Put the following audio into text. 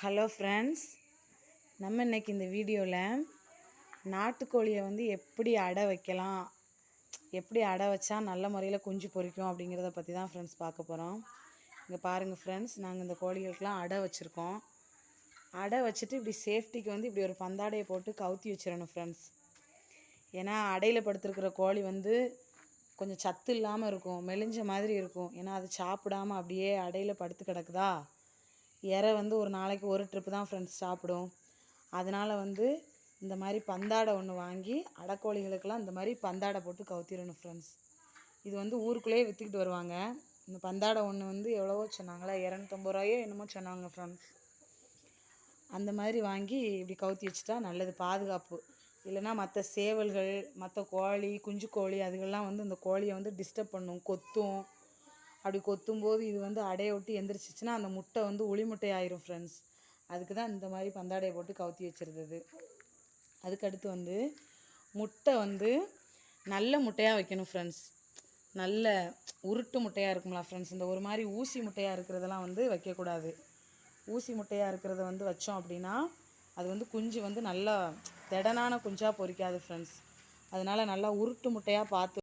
Hello friends நம்ம இன்னைக்கு இந்த வீடியோவில் நாட்டுக்கோழியை வந்து எப்படி அடை வைக்கலாம் எப்படி அடை வச்சா நல்ல முறையில் குஞ்சு பொரிக்கும் அப்படிங்கிறத பற்றி தான் ஃப்ரெண்ட்ஸ் பார்க்க போகிறோம் இங்கே பாருங்கள் ஃப்ரெண்ட்ஸ் நாங்கள் இந்த கோழிகளுக்கெலாம் அடை வச்சுருக்கோம். அடை வச்சுட்டு இப்படி சேஃப்டிக்கு வந்து இப்படி ஒரு பந்தாடையை போட்டு கவுத்தி வச்சிடணும் ஃப்ரெண்ட்ஸ். ஏன்னா அடையில் படுத்துருக்கிற கோழி வந்து கொஞ்சம் சத்து இல்லாமல் இருக்கும் மெலிஞ்ச மாதிரி இருக்கும். ஏன்னா அது சாப்பிடாம அப்படியே அடையில் படுத்து கிடக்குதா? இறை வந்து ஒரு நாளைக்கு ஒரு ட்ரிப்பு தான் ஃப்ரெண்ட்ஸ் சாப்பிடும். அதனால் வந்து இந்த மாதிரி பந்தாடை ஒன்று வாங்கி அடக்கோழிகளுக்கெல்லாம் இந்த மாதிரி பந்தாடை போட்டு கவுத்திடணும் ஃப்ரெண்ட்ஸ் இது வந்து ஊருக்குள்ளேயே விற்றுக்கிட்டு வருவாங்க. இந்த பந்தாடை ஒன்று வந்து எவ்வளவோ சொன்னாங்களா? இரநூத்தம்பது ரூபாயோ என்னமோ சொன்னாங்க ஃப்ரெண்ட்ஸ் அந்த மாதிரி வாங்கி இப்படி கவுத்தி வச்சுட்டா நல்லது பாதுகாப்பு. இல்லைன்னா மற்ற சேவல்கள் மற்ற கோழி குஞ்சு கோழி அதுகள்லாம் வந்து இந்த கோழியை வந்து டிஸ்டர்ப் பண்ணும் கொத்தும். அப்படி கொத்தும்போது இது வந்து அடையை விட்டு எந்திரிச்சிச்சுன்னா அந்த முட்டை வந்து உளி முட்டை ஆயிரும் ஃப்ரெண்ட்ஸ் அதுக்கு தான் இந்த மாதிரி பந்தாடையை போட்டு கவுத்தி வச்சிருந்தது. அதுக்கடுத்து வந்து முட்டை வந்து நல்ல முட்டையாக வைக்கணும் ஃப்ரெண்ட்ஸ் நல்ல உருட்டு முட்டையாக இருக்குங்களா ஃப்ரெண்ட்ஸ் இந்த ஒரு மாதிரி ஊசி முட்டையாக இருக்கிறதெல்லாம் வந்து வைக்கக்கூடாது. ஊசி முட்டையாக இருக்கிறத வந்து வச்சோம் அப்படின்னா அது வந்து குஞ்சு வந்து நல்லா திடனான குஞ்சாக பொரிக்காது ஃப்ரெண்ட்ஸ் அதனால் நல்லா உருட்டு முட்டையாக பார்த்து